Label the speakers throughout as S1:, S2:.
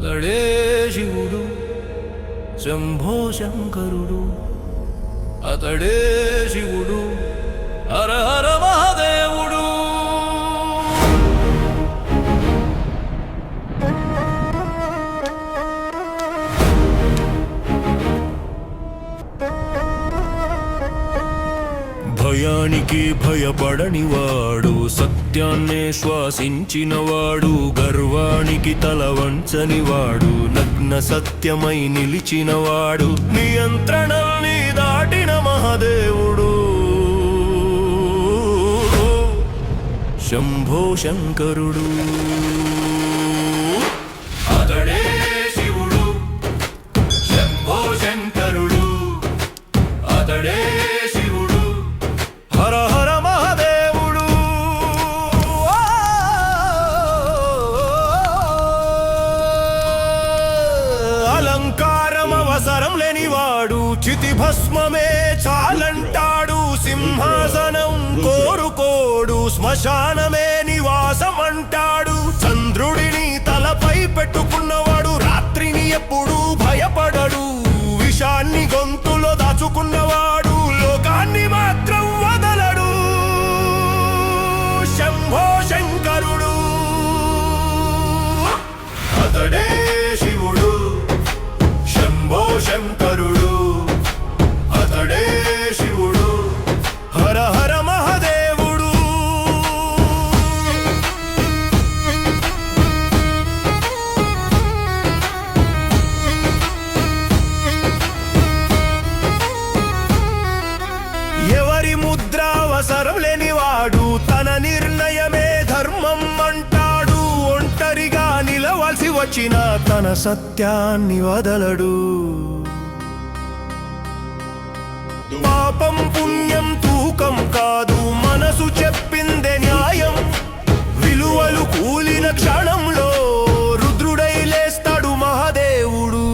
S1: అతడే శివుడు శంభో శంకరుడు. అతడే శివుడు హర హర మహా భయానికి భయపడనివాడు సత్యాన్నే శ్వాసించినవాడు గర్వానికి తల వంచనివాడు నగ్న సత్యమై నిలిచినవాడు నియంత్రణల్ని దాటిన మహాదేవుడు. శంభో శంకరుడు. లేనివాడు చితి భస్మమే చాలంటాడు సింహాసనం కోరుకోడు శ్మశానమే నివాసం అంటాడు చంద్రుడిని తలపై పెట్టుకున్నవాడు రాత్రిని ఎప్పుడూ భయపడడు. విషాన్ని గొంతు అవసరం లేనివాడు తన నిర్ణయమే ధర్మం అంటాడు. ఒంటరిగా నిలవాల్సి వచ్చిన తన సత్యాన్ని వదలడు. పాపం పుణ్యం తూకం కాదు మనసు చెప్పిందే న్యాయం. విలువలు కూలిన క్షణంలో రుద్రుడై లేస్తాడు మహాదేవుడు.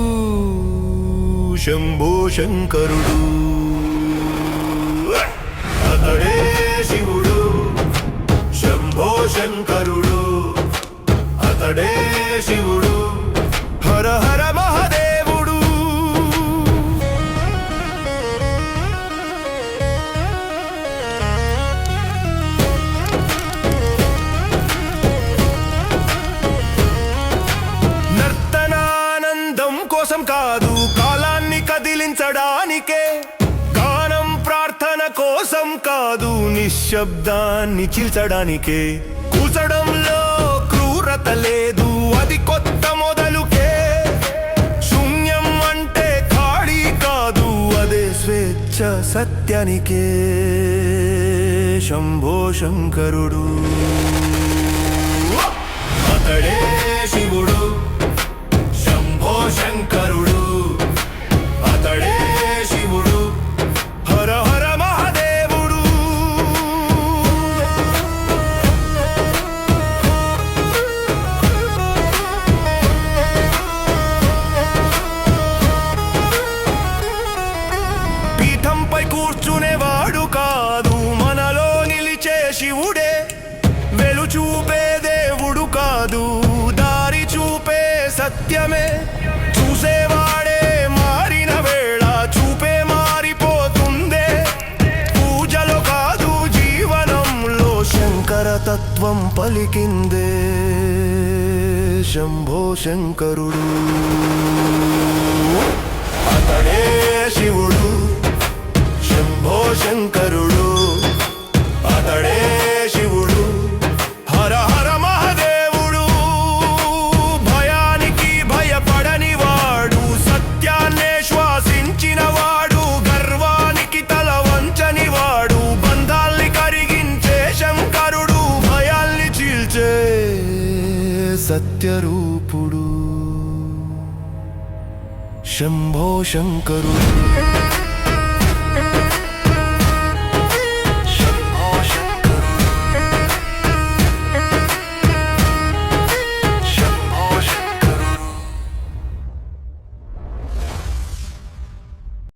S1: శంభో శంకరుడు. శంకరుడు అతడే శివుడు హర హర మహాదేవుడు. నర్తనానందం కోసం కాదు కాలాన్ని కదిలించడానికే. గానం ప్రార్థన కోసం కాదు నిశ్శబ్దాన్ని చీల్చడానికే. పెంచడంలో క్రూరత లేదు. అది కొత్త మొదలుకే. శూన్యం అంటే ఖాళీ కాదు. అదే స్వేచ్ఛ సత్యానికే. శంభో శంకరుడు. అతడే తత్వం పలికిందే శంభో శంకరుడు. అతడే శివుడు. సత్యరూపుడు. శంభో శంకరుడు.